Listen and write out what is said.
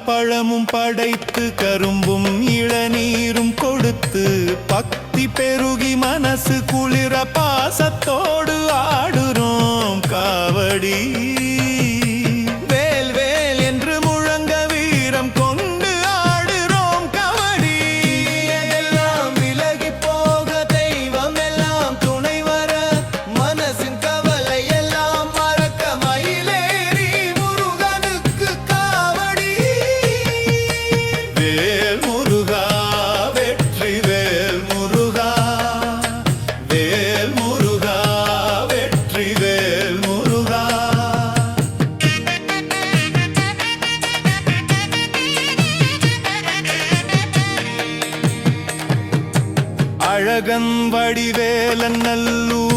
பழமும் படைத்து கரும்பும் இளநீரும் கொடுத்து பக்தி பெருகி மனசு குளிர பாசத்தோடு வேல் முருகா வெற்றி வேல் முருகா. வேல் முருகா வெற்றி வேல் முருகா. அழகன் வடிவேலன் நல்லூர்